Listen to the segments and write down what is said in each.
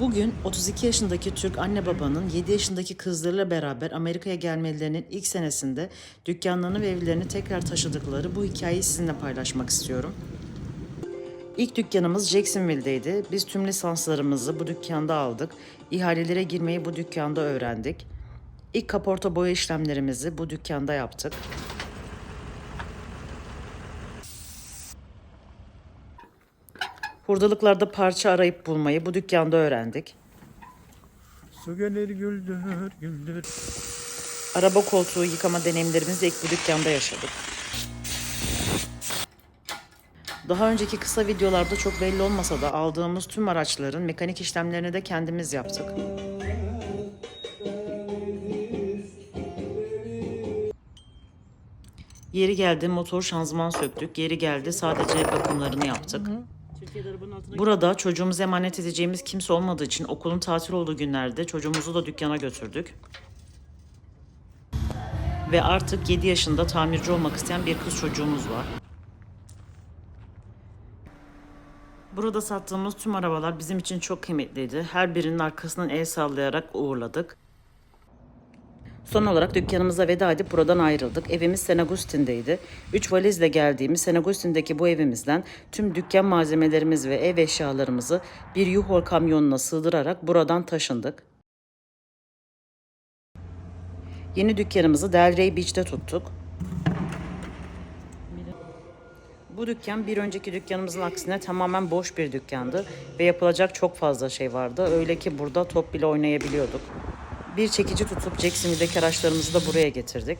Bugün 32 yaşındaki Türk anne babanın 7 yaşındaki kızlarıyla beraber Amerika'ya gelmelerinin ilk senesinde dükkanlarını ve evlerini tekrar taşıdıkları bu hikayeyi sizinle paylaşmak istiyorum. İlk dükkanımız Jacksonville'deydi. Biz tüm lisanslarımızı bu dükkanda aldık. İhalelere girmeyi bu dükkanda öğrendik. İlk kaporta boya işlemlerimizi bu dükkanda yaptık. Hurdalıklarda parça arayıp bulmayı bu dükkanda öğrendik. Su gelir güldür güldür. Araba koltuğu yıkama deneyimlerimizi de ilk bu dükkanda yaşadık. Daha önceki kısa videolarda çok belli olmasa da aldığımız tüm araçların mekanik işlemlerini de kendimiz yaptık. Yeri geldi motor şanzıman söktük. Yeri geldi sadece bakımlarını yaptık. Burada çocuğumuzu emanet edeceğimiz kimse olmadığı için okulun tatil olduğu günlerde çocuğumuzu da dükkana götürdük. Ve artık 7 yaşında tamirci olmak isteyen bir kız çocuğumuz var. Burada sattığımız tüm arabalar bizim için çok kıymetliydi. Her birinin arkasından el sallayarak uğurladık. Son olarak dükkanımıza veda edip buradan ayrıldık. Evimiz San Agustin'deydi. Üç valizle geldiğimiz San Agustin'deki bu evimizden tüm dükkan malzemelerimiz ve ev eşyalarımızı bir U-Haul kamyonuna sığdırarak buradan taşındık. Yeni dükkanımızı Delray Beach'te tuttuk. Bu dükkan bir önceki dükkanımızın aksine tamamen boş bir dükkandı ve yapılacak çok fazla şey vardı. Öyle ki burada top bile oynayabiliyorduk. Bir çekici tutup Jacksonville'deki araçlarımızı da buraya getirdik.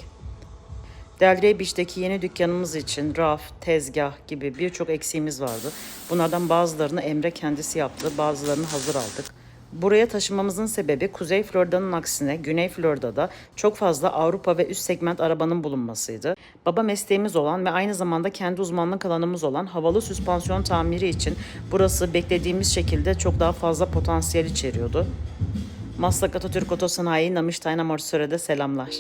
Delray Beach'teki yeni dükkanımız için raf, tezgah gibi birçok eksiğimiz vardı. Bunlardan bazılarını Emre kendisi yaptı, bazılarını hazır aldık. Buraya taşımamızın sebebi Kuzey Florida'nın aksine Güney Florida'da çok fazla Avrupa ve üst segment arabanın bulunmasıydı. Baba mesleğimiz olan ve aynı zamanda kendi uzmanlık alanımız olan havalı süspansiyon tamiri için burası beklediğimiz şekilde çok daha fazla potansiyel içeriyordu. Maslak Atatürk Otosanayi Namıştayın Amortisör'e de selamlar.